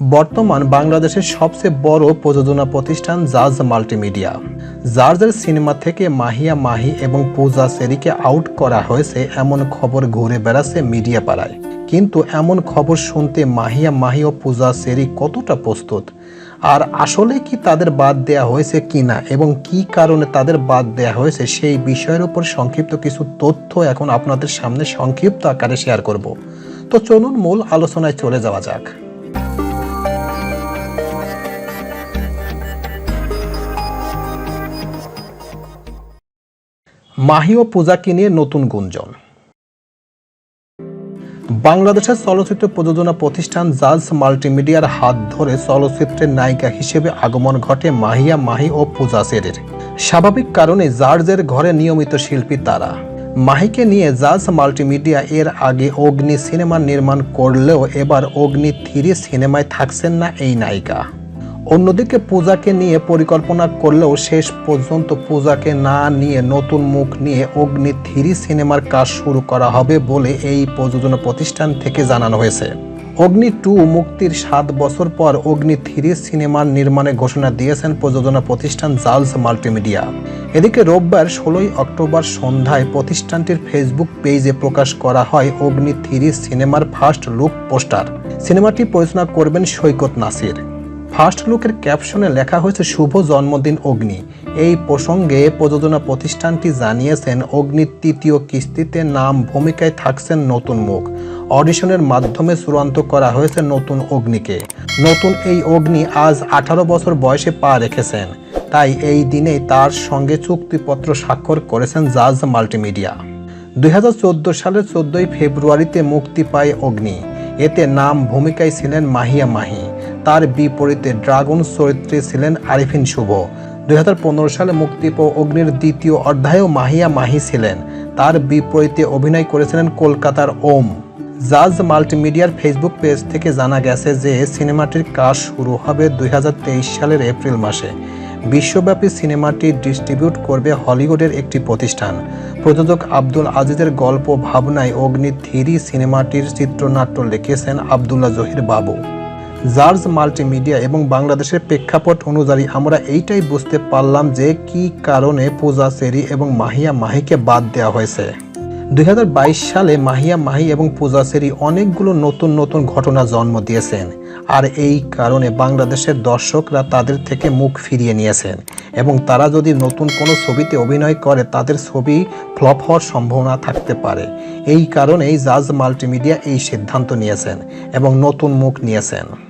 বর্তমান বাংলাদেশের সবচেয়ে বড় প্রযোজনা প্রতিষ্ঠান জাজ মাল্টিমিডিয়া। জার্জের সিনেমা থেকে মাহিয়া মাহি এবং পূজা সেরিকে আউট করা হয়েছে এমন খবর ঘুরে বেড়াচ্ছে মিডিয়া পাড়ায় কিন্তু এমন খবর শুনতে মাহিয়া মাহি ও পূজা সেরি কতটা প্রস্তুত? আর আসলে কি তাদের বাদ দেয়া হয়েছে কিনা এবং কি কারণে তাদের বাদ দেয়া হয়েছে সেই বিষয়ের উপর সংক্ষিপ্ত কিছু তথ্য এখন আপনাদের সামনে সংক্ষিপ্ত আকারে শেয়ার করব। তো চলুন মূল আলোচনায় চলে যাওয়া যাক। মাহি ও পূজাকে নিয়ে নতুন গুঞ্জন। বাংলাদেশের চলচ্চিত্র প্রযোজনা প্রতিষ্ঠান জাজ মাল্টিমিডিয়ার হাত ধরে চলচ্চিত্রের নায়িকা হিসেবে আগমন ঘটে মাহিয়া, মাহি ও পূজা সেরের স্বাভাবিক কারণে জার্জের ঘরে নিয়মিত শিল্পী তারা। মাহিকে নিয়ে জাজ মাল্টিমিডিয়া এর আগে অগ্নি সিনেমা নির্মাণ করলেও এবার অগ্নি থ্রি সিনেমায় থাকছেন না এই নায়িকা। অন্যদিকে পূজাকে নিয়ে পরিকল্পনা করলেও শেষ পর্যন্ত পূজাকে না নিয়ে নতুন মুখ নিয়ে অগ্নি থ্রি সিনেমার কাজ শুরু করা হবে বলে এই প্রযোজনা প্রতিষ্ঠান থেকে জানানো হয়েছে। অগ্নি টু মুক্তির সাত বছর পর অগ্নি থ্রি সিনেমার নির্মাণে ঘোষণা দিয়েছেন প্রযোজনা প্রতিষ্ঠান জালস মাল্টিমিডিয়া। এদিকে রোববার ষোলোই অক্টোবর সন্ধ্যায় প্রতিষ্ঠানটির ফেসবুক পেজে প্রকাশ করা হয় অগ্নি থ্রি সিনেমার ফার্স্ট লুক পোস্টার। সিনেমাটি পরিচালনা করবেন সৈকত নাসির। ফার্স্ট লুকের ক্যাপশনে লেখা হয়েছে শুভ জন্মদিন অগ্নি। এই প্রসঙ্গে প্রযোজনা প্রতিষ্ঠানটি জানিয়েছেন, অগ্নির তৃতীয় কিস্তিতে নাম ভূমিকায় থাকছেন নতুন মুখ। অডিশনের মাধ্যমে চূড়ান্ত করা হয়েছে নতুন অগ্নিকে। নতুন এই অগ্নি আজ আঠারো বছর বয়সে পা রেখেছেন। তাই এই দিনেই তার সঙ্গে চুক্তিপত্র স্বাক্ষর করেছেন জাজ মাল্টিমিডিয়া। দুই হাজার চোদ্দ সালের চোদ্দই ফেব্রুয়ারিতে মুক্তি পায় অগ্নি। এতে নাম ভূমিকায় ছিলেন মাহিয়া মাহি। তার বিপরীতে ড্রাগন চরিত্রে ছিলেন আরিফিন শুভ। দুই হাজার পনেরো সালে মুক্তি পাওয়া অগ্নির দ্বিতীয় অধ্যায়েও মাহিয়া মাহি ছিলেন। তার বিপরীতে অভিনয় করেছিলেন কলকাতার ওম। জাজ মাল্টিমিডিয়ার ফেসবুক পেজ থেকে জানা গেছে যে সিনেমাটির কাজ শুরু হবে দুই হাজার তেইশ সালের এপ্রিল মাসে। বিশ্বব্যাপী সিনেমাটি ডিস্ট্রিবিউট করবে হলিউডের একটি প্রতিষ্ঠান। প্রযোজক আব্দুল আজিজের গল্প ভাবনায় অগ্নি থিরি সিনেমাটির চিত্রনাট্য লিখেছেন আবদুল্লাহ জহির বাবু। জার্জ মাল্টিমিডিয়া এবং বাংলাদেশের প্রেক্ষাপট অনুযায়ী আমরা এইটাই বুঝতে পারলাম যে কি কারণে পূজা সেরি এবং মাহিয়া মাহিকে বাদ দেওয়া হয়েছে। দুই হাজার বাইশ সালে মাহিয়া মাহি এবং পূজা সেরি অনেকগুলো নতুন নতুন ঘটনা জন্ম দিয়েছেন। আর এই কারণে বাংলাদেশের দর্শকরা তাদের থেকে মুখ ফিরিয়ে নিয়েছেন এবং তারা যদি নতুন কোনো ছবিতে অভিনয় করে, তাদের ছবি ফ্লপ হওয়ার সম্ভাবনা থাকতে পারে। এই কারণেই জাজ মাল্টিমিডিয়া এই সিদ্ধান্ত নিয়েছেন এবং নতুন মুখ নিয়েছেন।